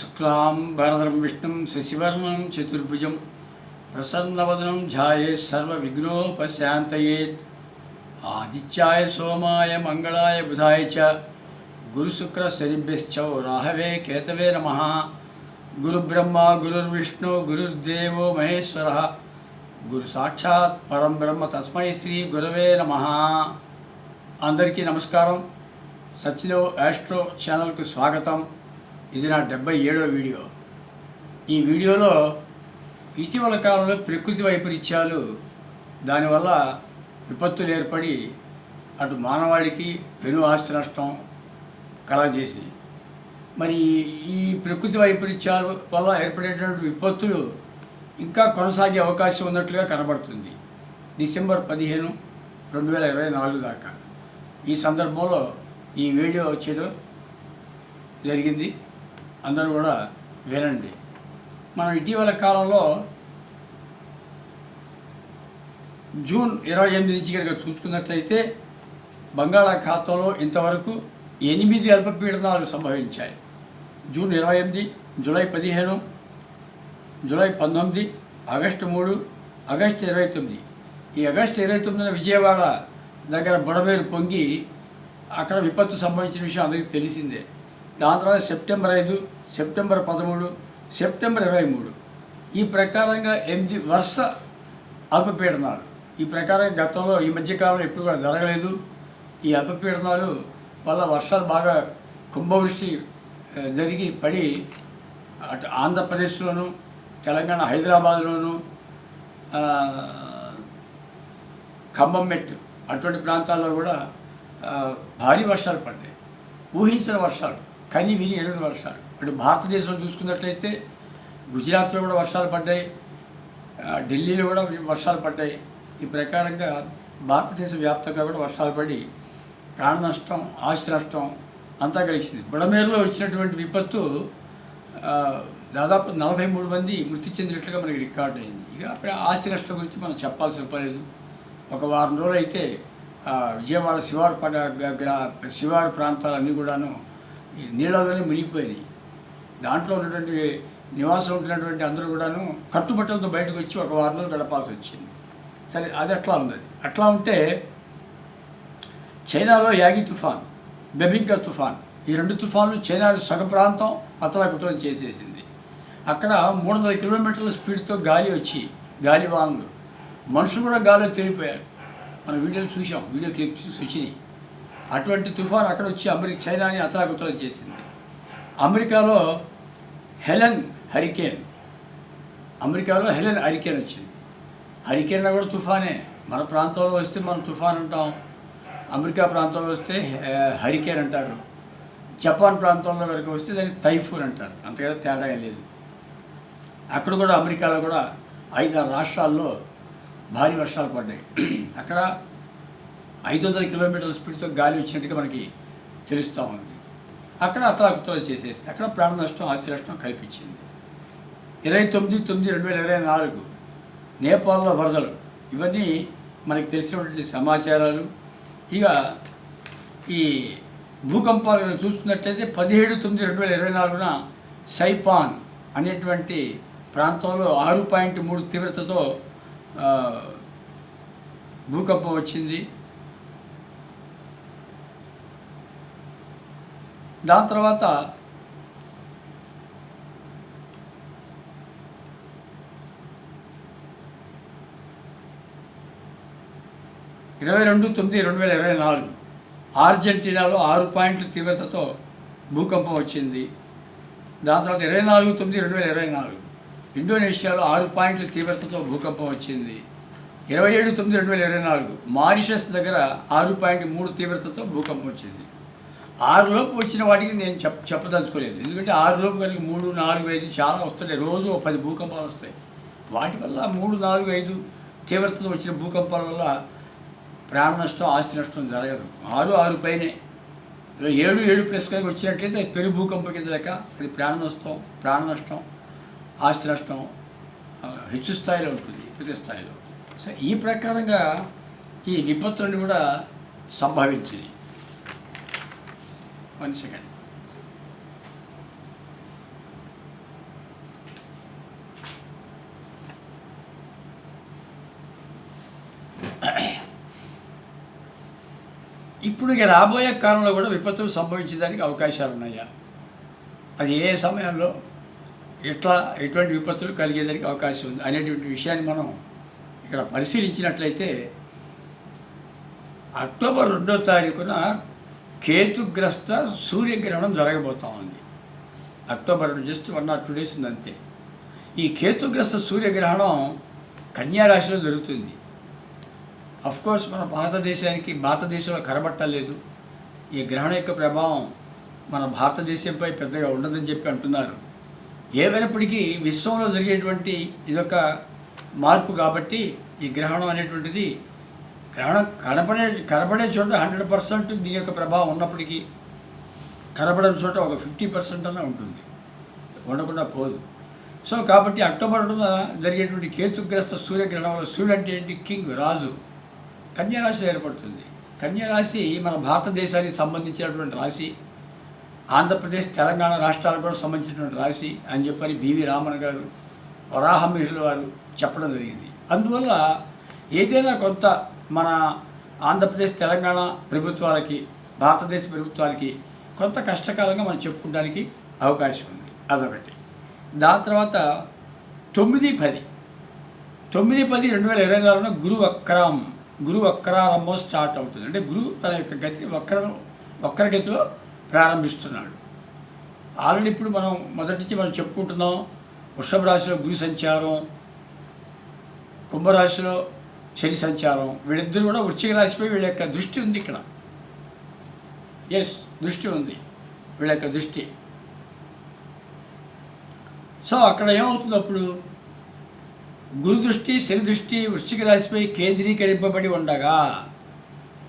శుక్లాం భరదరం విష్ణుం శశివర్ణం చతుర్భుజం ప్రసన్నవదనం ధ్యాయే సర్వవిఘ్నోపశాంతయేత్. ఆదిత్యాయ సోమాయ మంగళాయ బుధాయ చ గురుశుక్ర శనిభ్యశ్చ రాహవే కేతవే నమ. గురుబ్రహ్మ గురుర్విష్ణు గురుర్దేవో మహేశ్వర. గురు సాక్షాత్ పరం బ్రహ్మ తస్మై శ్రీ గురవే నమ. అందరికీ నమస్కారం. సచిదేవ్ ఆస్ట్రో ఛానల్కు స్వాగతం. ఇది నా డెబ్బై ఏడో వీడియో. ఈ వీడియోలో ఇటీవల కాలంలో ప్రకృతి వైపరీత్యాలు దానివల్ల విపత్తులు ఏర్పడి అటు మానవాళికి పెను ఆస్తి నష్టం కలగజేసి మరి ఈ ప్రకృతి వైపరీత్యాల వల్ల ఏర్పడేటువంటి విపత్తులు ఇంకా కొనసాగే అవకాశం ఉన్నట్లుగా కనబడుతుంది. డిసెంబర్ పదిహేను రెండు వేల ఇరవై నాలుగు దాకా. ఈ సందర్భంలో ఈ వీడియో వచ్చేయడం జరిగింది. అందరూ కూడా వినండి. మనం ఇటీవల కాలంలో జూన్ ఇరవై ఎనిమిది నుంచి కనుక చూసుకున్నట్లయితే బంగాళాఖాతంలో ఇంతవరకు ఎనిమిది అల్పపీడనాలు సంభవించాయి. జూన్ ఇరవై ఎనిమిది జూలై పదిహేను జూలై పంతొమ్మిది ఆగస్టు మూడు ఆగస్టు ఇరవై తొమ్మిది. ఈ ఆగస్టు ఇరవై తొమ్మిదిన విజయవాడ దగ్గర బుడమేరు పొంగి అక్కడ విపత్తు సంభవించిన విషయం అందరికీ తెలిసిందే. దాని తర్వాత సెప్టెంబర్ ఐదు సెప్టెంబర్ పదమూడు సెప్టెంబర్ ఇరవై మూడు. ఈ ప్రకారంగా ఎనిమిది వరుస అల్పపీడనాలు. ఈ ప్రకారం గతంలో ఈ మధ్యకాలంలో ఎప్పుడు కూడా జరగలేదు. ఈ అల్పపీడనాలు వల్ల వర్షాలు బాగా కుంభవృష్టి జరిగి పడి అటు ఆంధ్రప్రదేశ్లోను తెలంగాణ హైదరాబాద్లోను ఖమ్మంమెట్టు ఖమ్మం మెట్టు అటువంటి ప్రాంతాల్లో కూడా భారీ వర్షాలు పడ్డాయి. ఊహించిన వర్షాలు. కానీ విని ఎరుగిన వర్షాలు. ఇప్పుడు భారతదేశంలో చూసుకున్నట్లయితే గుజరాత్లో కూడా వర్షాలు పడ్డాయి. ఢిల్లీలో కూడా వర్షాలు పడ్డాయి. ఈ ప్రకారంగా భారతదేశ వ్యాప్తంగా కూడా వర్షాలు పడి ప్రాణ నష్టం ఆస్తి నష్టం అంతా కలిసింది. బుడమేరులో వచ్చినటువంటి విపత్తు దాదాపు నలభై మూడు మంది మృతి చెందినట్లుగా మనకి రికార్డ్ అయింది. ఇక అప్పుడు ఆస్తి నష్టం గురించి మనం చెప్పాల్సిన పలేదు ఒక వారం రోజులు అయితే విజయవాడ శివారు పడ గ్రా శివారు ప్రాంతాలన్నీ కూడాను నీళ్ళలోనే మునిగిపోయినాయి. దాంట్లో ఉన్నటువంటి నివాసం ఉంటున్నటువంటి అందరూ కూడాను కట్టుబట్టలతో బయటకు వచ్చి ఒక వారం రోజులు గడపాల్సి వచ్చింది. సరే అది అట్లా ఉంది అట్లా ఉంటే చైనాలో యాగి తుఫాన్ బెబింకా తుఫాన్ ఈ రెండు తుఫాన్లు చైనా సగ ప్రాంతం అతలాకుతలం చేసేసింది. అక్కడ మూడు వందల కిలోమీటర్ల స్పీడ్తో గాలి వచ్చి గాలి వానలు. మనుషులు కూడా గాలిలో తెలిపోయారు. మన వీడియోలు చూసాం వీడియో క్లిప్స్ వచ్చినాయి. అటువంటి తుఫాన్ అక్కడ వచ్చి అమెరికా చైనాని అతలాకుతలం చేసింది. అమెరికాలో హెలెన్ హరికేన్ అమెరికాలో హెలెన్ హరికేన్ వచ్చింది. హరికేన్ కూడా తుఫానే. మన ప్రాంతంలో వస్తే మనం తుఫాన్ అంటాం. అమెరికా ప్రాంతంలో వస్తే హరికేన్ అంటారు. జపాన్ ప్రాంతంలో కనుక వస్తే దాన్ని టైఫూన్ అంటారు. అంతగా తేడా లేదు. అక్కడ కూడా అమెరికాలో కూడా ఐదారు రాష్ట్రాల్లో భారీ వర్షాలు పడ్డాయి. అక్కడ ఐదు వందల కిలోమీటర్ల స్పీడ్తో గాలి వచ్చినట్టుగా మనకి తెలుస్తూ ఉంది. అక్కడ అతలాకుతలు చేసేసింది. అక్కడ ప్రాణ నష్టం ఆస్తి నష్టం కల్పించింది. ఇరవై తొమ్మిది తొమ్మిది రెండు వేల ఇరవై నాలుగు నేపాల్లో వరదలు. ఇవన్నీ మనకి తెలిసినటువంటి సమాచారాలు. ఇక ఈ భూకంపాలు చూసుకున్నట్లయితే పదిహేడు తొమ్మిది రెండు వేల ఇరవై నాలుగున సైపాన్ అనేటువంటి ప్రాంతంలో ఆరు పాయింట్ మూడు తీవ్రతతో భూకంపం వచ్చింది. దాని తర్వాత ఇరవై రెండు తొమ్మిది రెండు వేల ఇరవై నాలుగు. ఆర్జెంటీనాలో ఆరు పాయింట్ల తీవ్రతతో భూకంపం వచ్చింది. దాని తర్వాత ఇరవై నాలుగు తొమ్మిది రెండు వేల ఇరవై నాలుగు. ఇండోనేషియాలో ఆరు పాయింట్ల తీవ్రతతో భూకంపం వచ్చింది. ఇరవై ఏడు తొమ్మిది రెండు వేల ఇరవై నాలుగు. మారిషస్ దగ్గర ఆరు పాయింట్ మూడు తీవ్రతతో భూకంపం వచ్చింది. ఆరు లోపు వచ్చిన వాటికి నేను చెప్ చెప్పదలుచుకోలేదు. ఎందుకంటే ఆరులోపు కనుక మూడు నాలుగు ఐదు చాలా వస్తున్నాయి రోజు పది భూకంపాలు వస్తాయి. వాటి వల్ల మూడు నాలుగు ఐదు తీవ్రతతో వచ్చిన భూకంపాల వల్ల ప్రాణ నష్టం ఆస్తి నష్టం జరగదు. ఆరు ఆరు పైనే. ఏడు ఏడు ప్లస్ కనుక వచ్చినట్లయితే పెరు పెను భూకంపం కింద లెక్క అది ప్రాణ నష్టం ప్రాణ నష్టం ఆస్తి నష్టం హెచ్చు స్థాయిలో ఉంటుంది ప్రతి స్థాయిలో. సో ఈ ప్రకారంగా ఈ విపత్తులను కూడా సంభవించింది. వన్ సెకండ్ ఇప్పుడు ఇక రాబోయే కాలంలో కూడా విపత్తులు సంభవించడానికి అవకాశాలు ఉన్నాయా? అది ఏ సమయంలో ఎట్లా ఎటువంటి విపత్తులు కలిగేదానికి అవకాశం ఉంది అనేటువంటి విషయాన్ని మనం ఇక్కడ పరిశీలించినట్లయితే అక్టోబర్ రెండో తారీఖున కేతుగ్రస్త సూర్యగ్రహణం జరగబోతా ఉంది. October just one or two days ఉంది అంతే ఈ కేతుగ్రస్త సూర్యగ్రహణం కన్యా రాశిలో జరుగుతుంది. కోర్స్ మన భారతదేశానికి భారతదేశంలో కనబట్టలేదు ఈ గ్రహణం యొక్క ప్రభావం మన భారతదేశంపై పెద్దగా ఉండదని చెప్పి అంటున్నారు. ఏమైనప్పటికీ విశ్వంలో జరిగేటువంటి ఇదొక మార్పు కాబట్టి ఈ గ్రహణం అనేటువంటిది గ్రహణం కనపడే కనపడే చోట హండ్రెడ్ పర్సెంట్ దీని యొక్క ప్రభావం ఉన్నప్పటికీ కనపడని చోట ఒక ఫిఫ్టీ పర్సెంట్ అన్న ఉంటుంది. ఉండకుండా పోదు. సో కాబట్టి అక్టోబర్ రెండున జరిగేటువంటి కేతుగ్రస్త సూర్యగ్రహణంలో సూర్యుడు అంటే ఏంటి? కింగ్ రాజు. కన్యారాశి ఏర్పడుతుంది. కన్యారాశి మన భారతదేశానికి సంబంధించినటువంటి రాశి. ఆంధ్రప్రదేశ్ తెలంగాణ రాష్ట్రాలకు కూడా సంబంధించినటువంటి రాశి అని చెప్పని బివి రామన్ గారు వరాహమిహిరుల వారు చెప్పడం జరిగింది. అందువల్ల ఏదైనా కొంత మన ఆంధ్రప్రదేశ్ తెలంగాణ ప్రభుత్వాలకి భారతదేశ ప్రభుత్వాలకి కొంత కష్టకాలంగా మనం చెప్పుకోవడానికి అవకాశం ఉంది. అదొకటి. దాని తర్వాత తొమ్మిది పది. తొమ్మిది పది రెండు వేల ఇరవై నాలుగున గురు వక్రం గురు వక్రారంభం స్టార్ట్ అవుతుంది. అంటే గురువు తన యొక్క గతి వక్ర వక్రగతిలో ప్రారంభిస్తున్నాడు. ఆల్రెడీ ఇప్పుడు మనం మొదటి నుంచి మనం చెప్పుకుంటున్నాం వృషభ రాశిలో గురు సంచారం కుంభరాశిలో శని సంచారం వీళ్ళిద్దరు కూడా వృశ్చిక రాశిపై వీళ్ళ యొక్క దృష్టి ఉంది ఇక్కడ. ఎస్ దృష్టి ఉంది. వీళ్ళ యొక్క దృష్టి. సో అక్కడ ఏమవుతుంది అప్పుడు? గురు దృష్టి శని దృష్టి వృశ్చిక రాశిపై కేంద్రీకరింపబడి ఉండగా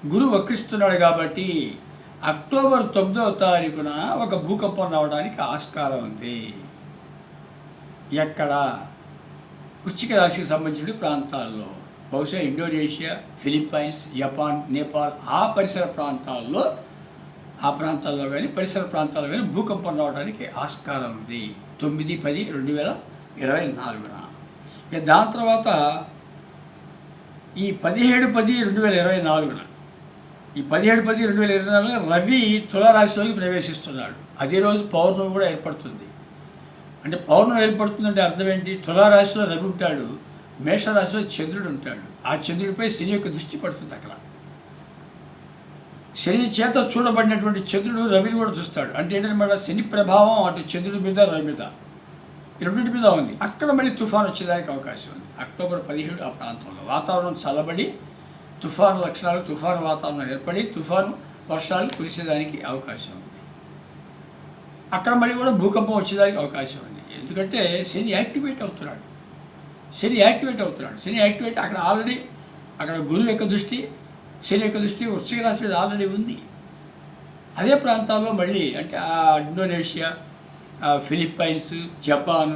గురు వక్రిస్తున్నాడు కాబట్టి అక్టోబర్ తొమ్మిదవ తారీఖున ఒక భూకంపం రావడానికి ఆస్కారం ఉంది. ఎక్కడ? వృశ్చిక రాశికి సంబంధించిన ప్రాంతాల్లో. బహుశా ఇండోనేషియా ఫిలిప్పైన్స్ జపాన్ నేపాల్ ఆ పరిసర ప్రాంతాల్లో ఆ ప్రాంతాల్లో కానీ పరిసర ప్రాంతాల్లో కానీ భూకంపం రావడానికి ఆస్కారం ఉంది. తొమ్మిది పది రెండు వేల ఇరవై నాలుగున. ఇక దాని తర్వాత ఈ పదిహేడు పది రెండు వేల ఇరవై నాలుగున. ఈ పదిహేడు పది రెండు వేల ఇరవై నాలుగున రవి తులారాశిలోకి ప్రవేశిస్తున్నాడు. అదే రోజు పౌర్ణమి కూడా ఏర్పడుతుంది. అంటే పౌర్ణమి ఏర్పడుతుందంటే అర్థం ఏంటి? తులారాశిలో రవి ఉంటాడు. మేషరాశిలో చంద్రుడు ఉంటాడు. ఆ చంద్రుడిపై శని యొక్క దృష్టి పడుతుంది అక్కడ. శని చేత చూడబడినటువంటి చంద్రుడు రవిని కూడా చూస్తాడు. అంటే ఏంటంటే శని ప్రభావం అటు చంద్రుడి మీద రవి మీద. రెండింటి మీద ఉంది. అక్కడ మళ్ళీ తుఫాన్ వచ్చేదానికి అవకాశం ఉంది. అక్టోబర్ పదిహేడు ఆ ప్రాంతంలో. వాతావరణం చల్లబడి తుఫాను లక్షణాలు తుఫాను వాతావరణం ఏర్పడి తుఫాను వర్షాలు కురిసేదానికి అవకాశం ఉంది. అక్కడ మళ్ళీ కూడా భూకంపం వచ్చేదానికి అవకాశం ఉంది. ఎందుకంటే శని యాక్టివేట్ అవుతున్నాడు. శని యాక్టివేట్ అవుతున్నాడు. శని యాక్టివేట్ అక్కడ ఆల్రెడీ అక్కడ గురువు యొక్క దృష్టి శని యొక్క దృష్టి వృశ్చిక రాశి మీద ఆల్రెడీ ఉంది. అదే ప్రాంతాల్లో మళ్ళీ అంటే ఇండోనేషియా ఫిలిప్పైన్స్ జపాన్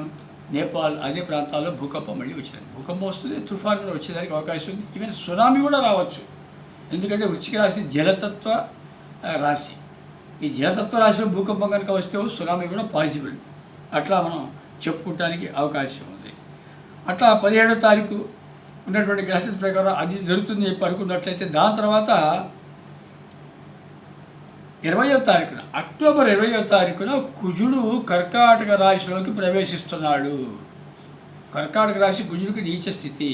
నేపాల్ అదే ప్రాంతాల్లో భూకంపం మళ్ళీ వచ్చింది. భూకంపం వస్తుంది తుఫాన్ కూడా వచ్చేదానికి అవకాశం ఉంది. ఈవెన్ సునామీ కూడా రావచ్చు. ఎందుకంటే వృశ్చిక రాశి జలతత్వ రాశి. ఈ జలతత్వ రాశిలో భూకంపం కనుక వస్తే సునామీ కూడా పాసిబుల్ అట్లా మనం చెప్పుకోవటానికి అవకాశం ఉంది. అట్లా పదిహేడో తారీఖు ఉన్నటువంటి గ్రహస్థితి ప్రకారం అది జరుగుతుంది చెప్పి అనుకున్నట్లయితే దాని తర్వాత ఇరవయో తారీఖున అక్టోబర్ ఇరవయో తారీఖున కుజుడు కర్కాటక రాశిలోకి ప్రవేశిస్తున్నాడు. కర్కాటక రాశి కుజుడికి నీచ స్థితి.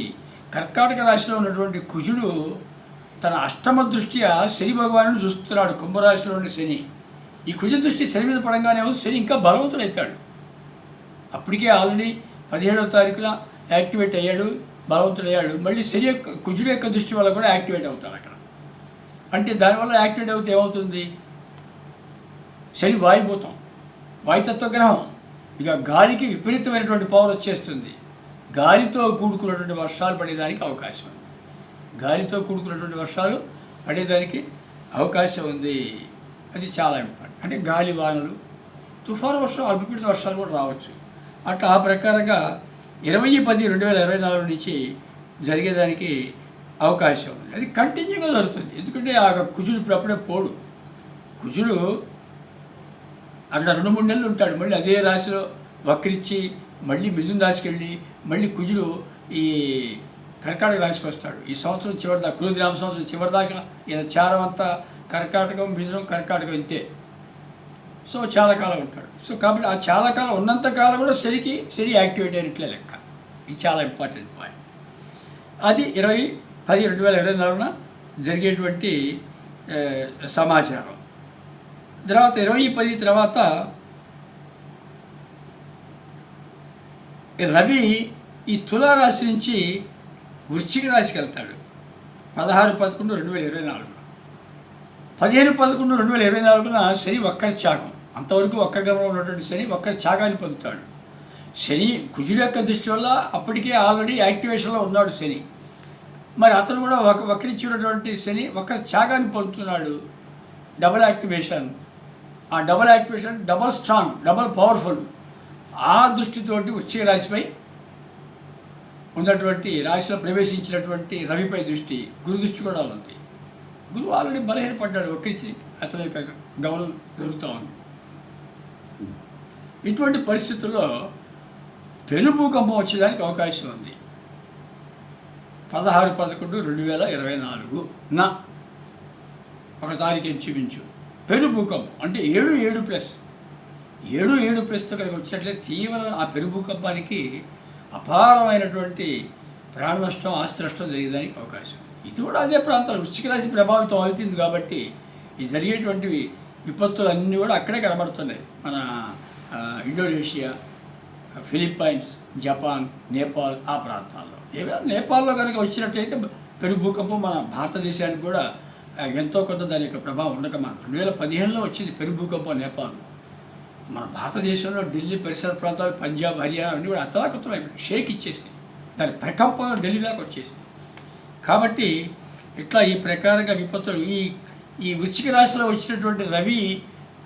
కర్కాటక రాశిలో ఉన్నటువంటి కుజుడు తన అష్టమ దృష్ట్యా శని భగవాను చూస్తున్నాడు కుంభరాశిలోని శని. ఈ కుజ దృష్టి శని మీద పడంగానే శని ఇంకా బలవంతుడవుతాడు అప్పటికే ఆల్రెడీ పదిహేడవ తారీఖున యాక్టివేట్ అయ్యాడు బలవంతుడయ్యాడు మళ్ళీ శరీర యొక్క కుజుడు యొక్క దృష్టి వల్ల కూడా యాక్టివేట్ అవుతాడు అక్కడ. అంటే దానివల్ల యాక్టివేట్ అవుతే ఏమవుతుంది? శని వాయుభూతం వాయుతత్వ గ్రహం. ఇక గాలికి విపరీతమైనటువంటి పవర్ వచ్చేస్తుంది. గాలితో కూడుకున్నటువంటి వర్షాలు పడేదానికి అవకాశం ఉంది. గాలితో కూడుకున్నటువంటి వర్షాలు పడేదానికి అవకాశం ఉంది. అది చాలా ఇంపార్టెంట్ అంటే గాలి వానలు తుఫాను వర్షం అల్పపీడన వర్షాలు కూడా రావచ్చు. అట్లా ఆ ప్రకారంగా ఇరవై పది రెండు వేల ఇరవై నాలుగు నుంచి జరిగేదానికి అవకాశం ఉంది. అది కంటిన్యూగా జరుగుతుంది. ఎందుకంటే ఆ కుజుడు ప్రపడే పోడు. కుజుడు అట్లా రెండు మూడు నెలలు ఉంటాడు. మళ్ళీ అదే రాశిలో వక్రిచ్చి మళ్ళీ మిథున రాశికి వెళ్ళి మళ్ళీ కుజుడు ఈ కర్కాటక రాశికి వస్తాడు. ఈ సంవత్సరం చివరి దాకా క్రోధిరామ సంవత్సరం చివరి దాకా ఈయన చారం అంతా కర్కాటకం మిథునం కర్కాటకం ఇంతే. సో చాలా కాలం ఉంటాడు. సో కాబట్టి ఆ చాలా కాలం ఉన్నంత కాలం కూడా సరికి సరి యాక్టివేట్ అయినట్లే లెక్క. ఇది చాలా ఇంపార్టెంట్ పాయింట్. అది ఇరవై పది రెండు వేల ఇరవై నాలుగున జరిగేటువంటి సమాచారం. తర్వాత ఇరవై పది తర్వాత రవి ఈ తులారాశి నుంచి వృశ్చిక రాశికి వెళ్తాడు. పదహారు పదకొండు రెండు వేల ఇరవై నాలుగున. పదిహేను పదకొండు రెండు వేల ఇరవై నాలుగున శని వక్రచాకం అంతవరకు వక్రగమనం ఉన్నటువంటి శని ఒక్కరి త్యాగాన్ని పొందుతాడు. శని కుజుడు యొక్క దృష్టి వల్ల అప్పటికే ఆల్రెడీ యాక్టివేషన్లో ఉన్నాడు శని. మరి అతను కూడా ఒక వక్రించినటువంటి శని వక్ర త్యాగాన్ని పొందుతున్నాడు. Double activation. ఆ double activation double strong double powerful. ఆ దృష్టితోటి వృశ్చిక రాశిపై ఉన్నటువంటి రాశిలో ప్రవేశించినటువంటి రవిపై దృష్టి గురు దృష్టి కూడా ఉంది. గురువు ఆల్రెడీ బలహీనపడ్డాడు. ఒకరిచి అతని యొక్క గమనం జరుగుతూ ఉంది. ఇటువంటి పరిస్థితుల్లో పెను భూకంపం వచ్చేదానికి అవకాశం ఉంది. పదహారు పదకొండు రెండు వేల ఇరవై నాలుగు నా. ఒక తారీఖు చూపించు. పెను భూకంపం అంటే ఏడు ఏడు ప్లస్. ఏడు ఏడు ప్లస్తో కనుక వచ్చినట్లయితే తీవ్ర ఆ పెను భూకంపానికి అపారమైనటువంటి ప్రాణ నష్టం ఆస్తి నష్టం జరిగేదానికి అవకాశం ఇది కూడా అదే ప్రాంతాలు. వృశ్చిక రాశి ప్రభావితం అవుతుంది కాబట్టి ఈ జరిగేటువంటి విపత్తులు అన్నీ కూడా అక్కడే కనబడుతున్నాయి. మన ఇండోనేషియా ఫిలిప్పైన్స్ జపాన్ నేపాల్ ఆ ప్రాంతాల్లో. ఏమైనా నేపాల్లో కనుక వచ్చినట్టయితే పెను భూకంపం మన భారతదేశానికి కూడా ఎంతో కొంత దాని యొక్క ప్రభావం ఉండక మన రెండు వేల పదిహేనులో వచ్చింది పెను భూకంపం నేపాల్లో మన భారతదేశంలో ఢిల్లీ పరిసర ప్రాంతాలు పంజాబ్ హర్యానా అన్నీ కూడా అతలాకుతలం అయిపోయి షేక్ ఇచ్చేసి దాని ప్రకంపం ఢిల్లీ దాకా వచ్చేసి కాబట్టి ఇట్లా ఈ ప్రకారంగా విపత్తులు ఈ ఈ వృశ్చిక రాశిలో వచ్చినటువంటి రవి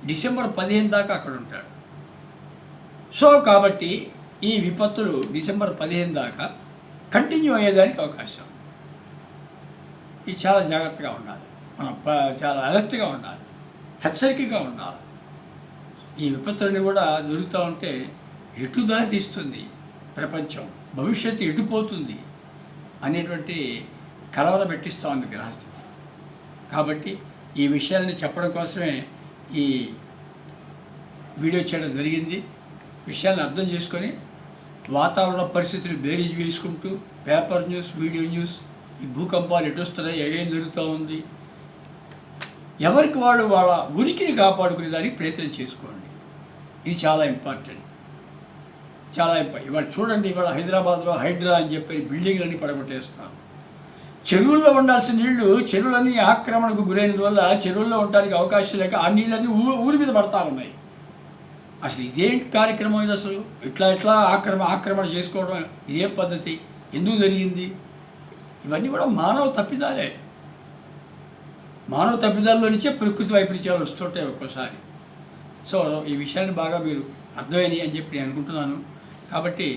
డిసెంబర్ పదిహేను దాకా అక్కడ ఉంటాడు. సో కాబట్టి ఈ విపత్తులు డిసెంబర్ పదిహేను దాకా కంటిన్యూ అయ్యేదానికి అవకాశం. ఇది చాలా జాగ్రత్తగా ఉండాలి. మనం ప- చాలా అలర్ట్గా ఉండాలి. హెచ్చరికగా ఉండాలి. ఈ విపత్తులన్నీ కూడా దొరుకుతూ ఉంటే ఎటు దారి తీస్తుంది ప్రపంచం భవిష్యత్తు ఎటుపోతుంది అనేటువంటి కలవర పెట్టిస్తూ ఉంది గ్రహస్థితి. కాబట్టి ఈ విషయాలని చెప్పడం కోసమే ఈ వీడియో చేయడం జరిగింది. విషయాన్ని అర్థం చేసుకొని వాతావరణ పరిస్థితులు బేరీజ్ వేసుకుంటూ పేపర్ న్యూస్ వీడియో న్యూస్ ఈ భూకంపాలు ఎటు వస్తున్నాయి ఏం జరుగుతూ ఉంది? ఎవరికి వాళ్ళు వాళ్ళ ఉనికిని కాపాడుకునే దానికి ప్రయత్నం చేసుకోండి. ఇది చాలా ఇంపార్టెంట్. చాలా ఇంపార్టెంట్ ఇవాళ చూడండి ఇవాళ హైదరాబాద్లో హైడ్రా అని చెప్పి బిల్డింగ్లన్నీ పడగొట్టేస్తాం. చెరువుల్లో ఉండాల్సిన నీళ్ళు చెరువులన్నీ ఆక్రమణకు గురైనందువల్ల చెరువుల్లో ఉండడానికి అవకాశం లేక ఆ నీళ్ళన్నీ ఊ ఊరి మీద పడతా ఉన్నాయి. అసలు ఇదేంటి కార్యక్రమం ఇది అసలు? ఇట్లా ఇట్లా ఆక్రమ ఆక్రమణ చేసుకోవడం ఇదేం పద్ధతి? ఎందుకు జరిగింది? ఇవన్నీ కూడా మానవ తప్పిదాలే. మానవ తప్పిదాల్లో నుంచే ప్రకృతి వైపరీత్యాలు వస్తుంటాయి ఒక్కోసారి. సో ఈ విషయాన్ని బాగా మీరు అర్థమైనవి అని చెప్పి నేను అనుకుంటున్నాను. కాబట్టి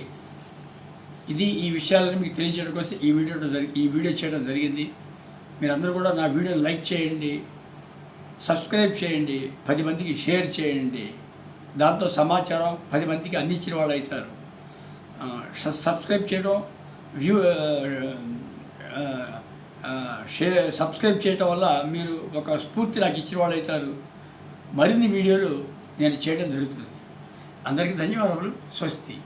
ఇది ఈ విషయాలను మీకు తెలియజేయడం కోసం ఈ వీడియో ఈ వీడియో చేయడం జరిగింది. మీరందరూ కూడా నా వీడియోని లైక్ చేయండి. సబ్స్క్రైబ్ చేయండి. పది మందికి షేర్ చేయండి. దాంతో సమాచారం పది మందికి అందించిన వాళ్ళు అవుతారు. సబ్స్క్రైబ్ చేయడం వ్యూ షే షేర్ సబ్స్క్రైబ్ చేయడం వల్ల మీరు ఒక స్ఫూర్తి నాకు ఇచ్చిన వాళ్ళు అవుతారు. మరిన్ని వీడియోలు నేను చేయడం జరుగుతుంది. అందరికీ ధన్యవాదాలు స్వస్తి.